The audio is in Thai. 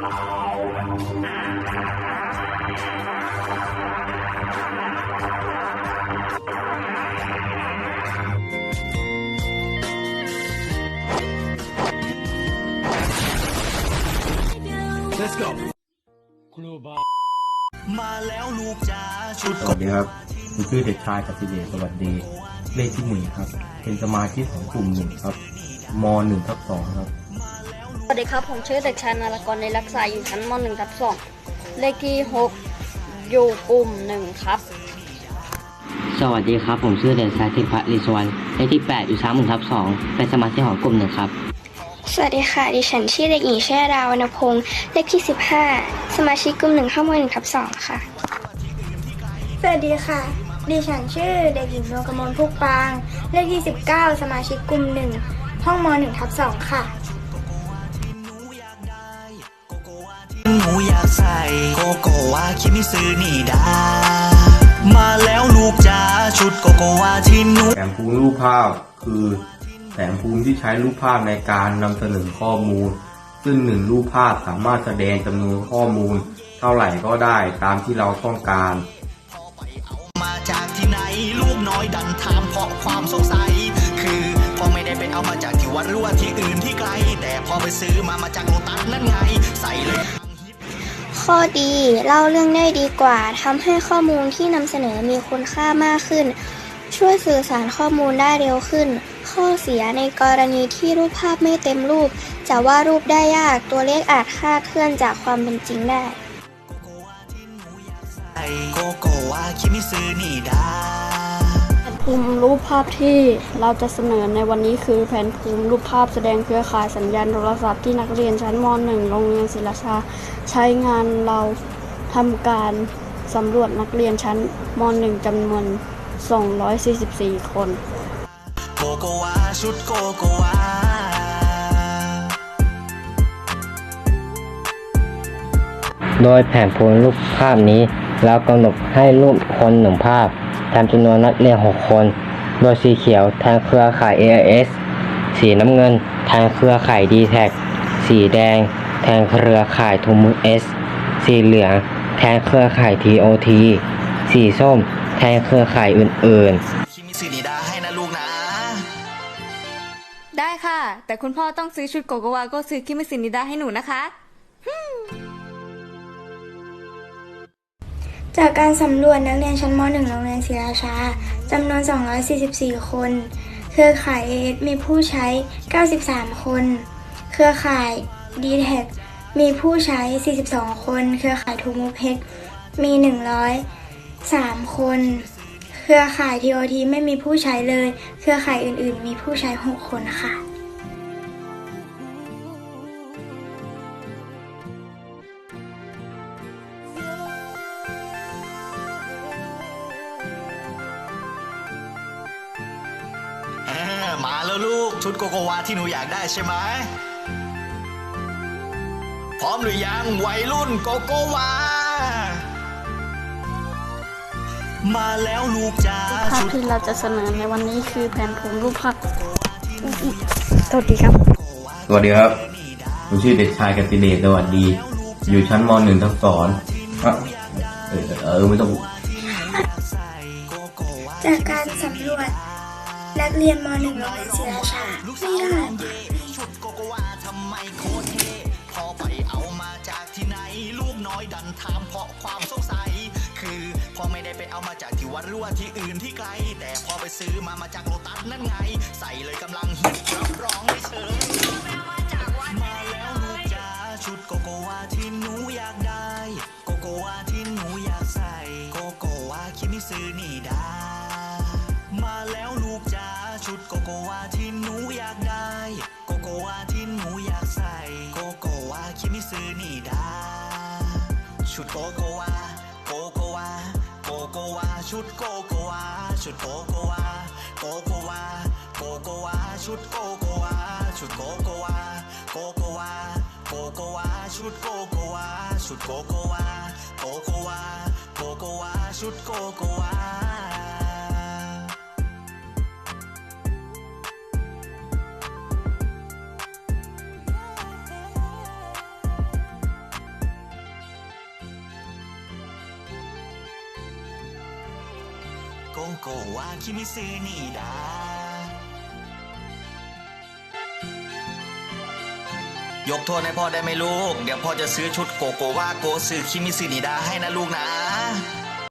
Let's go ครูบามาแล้วลูกจ้าชุดสวัสดีครับผมชื่อเด็กชายกัติเดชสวัสดี เลขที่หนึ่งครับ เป็นสมาชิกของกลุ่มหนึ่งครับมหนึ่งทับสองครับ วัสดีครับ ผมชื่อเด็กชายนารากรในรักษาอยู่ชั้นม .1 ทับ2เลขที่ 6 อยู่กลุ่ม 1 ครับ สวัสดีครับ ผมชื่อเด่นชายธิพัฒน์ลิสวรรณเลขที่ 8 อยู่ชั้นหนึ่งทับสองเป็นสมาชิกของกลุ่มหนึ่งครับ สวัสดีค่ะ ดิฉันชื่อเด็กหญิงแช่ดาวรรณพงศ์เลขที่ 15 สมาชิกกลุ่มหนึ่งข้ามหนึ่งทับสองค่ะ สวัสดีค่ะ ดิฉันชื่อเด็กหญิงนวลกมลพุกปาง เลขที่ 19 สมาชิกกลุ่มหนึ่งห้องม1ทับ2ค่ะ นูอยากใส่โกโกวาคิมิซึนี่ดา มาแล้วลูกจ้าชุดโกโกวาที่หนู แผนภูมิรูปภาพคือแผนภูมิที่ใช้รูปภาพในการนำเสนอข้อมูล ซึ่งหนึ่งรูปภาพสามารถแสดงจำนวนข้อมูล เท่าไหร่ก็ได้ตามที่เราต้องการ มาจากที่ไหนลูกน้อยดันถามเพราะความสงสัย คือพอไม่ได้ไปเอามาจากที่วัดหรือว่าที่อื่นที่ไกล แต่พอไปซื้อมามาจากโลตัสนั่นไง ใส่เลย ข้อดีเล่าเรื่องได้ดีกว่าทำให้ข้อมูลที่นำเสนอมีคุณค่ามากขึ้น ช่วยสื่อสารข้อมูลได้เร็วขึ้น ข้อเสียในกรณีที่รูปภาพไม่เต็มรูป จะวาดรูปได้ยากตัวเลขอาจคลาดเคลื่อนจากความเป็นจริงได้โกโกวาคิมิซึนี่ดา ภูมิรูปภาพที่เราจะเสนอในวันนี้คือแผนภูมิรูปภาพแสดงเครือข่ายสัญญาณโทรศัพท์ที่นักเรียนชั้นม .1 โรงเรียนศิลาชา ใช้งานเราทำการสำรวจนักเรียนชั้นม .1 จำนวน 244 คนโกโกวาชุดโกโกวาโดยแผนภูมิรูปภาพนี้เรากำหนดให้รูปคนหนึ่งภาพ ตามจำนวนนักเรียน 6 คน โดยสีเขียวแทนเครือข่าย AIS สีน้ำเงินแทนเครือข่าย d t แทสีแดงแทนเครือข่าย t o m u S สีเหลืองแทนเครือข่าย TOT สีส้ม แทนเครือข่ายอื่นๆคิมิซึนี่ดาให้นะลูกนะ ได้ค่ะ แต่คุณพ่อต้องซื้อชุดโกโกวาก็ซื้อคิมิสินิดาให้หนูนะคะ จากการสำรวจนักเรียนชั้นม .1 โรงเรียนศรีราชาจำนวน 244 คน เครือข่าย AS มีผู้ใช้ 93 คน เครือข่าย d t แทมีผู้ใช้ 42 คน เครือข่ายทูมูเพกมี 103 คน เครือข่าย TOT ไม่มีผู้ใช้เลย เครือข่ายอื่น ๆ มีผู้ใช้ 6 คนค่ะ ชุดโกโกวาที่หนูอยากได้ใช่ไหม พร้อมหรือยังวัยรุ่นโกโกวา มาแล้วลูกจ้าภาพชุดที่เราจะเสนอในวันนี้คือแผนภูมิรูปภาพสวัสดีครับ สวัสดีครับผมชื่อเด็กชายกัสิเดชสวัสดี อยู่ชั้นมหนึ่งทับสองอะเออเออไม่ต้องจากการสำรวจ นักเรียนม .1 โรงเรียนศรีราชาไม่ยากชุดโกโกวาทำไมโคตรเท่พอไปเอามาจากที่ไหนลูกน้อยดันถามเพราะความสงสัย คือพอไม่ได้ไปเอามาจากที่วัดรือว่าที่อื่นที่ไกล แต่พอไปซื้อมามาจากโลตัสนั่นไง ใส่เลยกำลังฮิตรับรองไม่เชิญ โกโกวาที่หนูอยากได้ โกโกวาที่หนูอยากใส่ โกโกวาคิมิซึนี่ดา ชุดโกโกวา โกโกวา โกโกวา ชุดโกโกวา ชุดโกโกวา โกโกวา โกโกวา ชุดโกโกวา ชุดโกโกวา โกโกวา โกโกวา ชุดโกโกวา ชุดโกโกวา โกโกวา โกโกวา ชุดโกโกวา โกวาคิมิซึนี่ดายกโทษให้พ่อได้ไหมลูก เดี๋ยวพ่อจะซื้อชุดโกโกวาโกซื้อคิมิซินิดาให้นะลูกนะ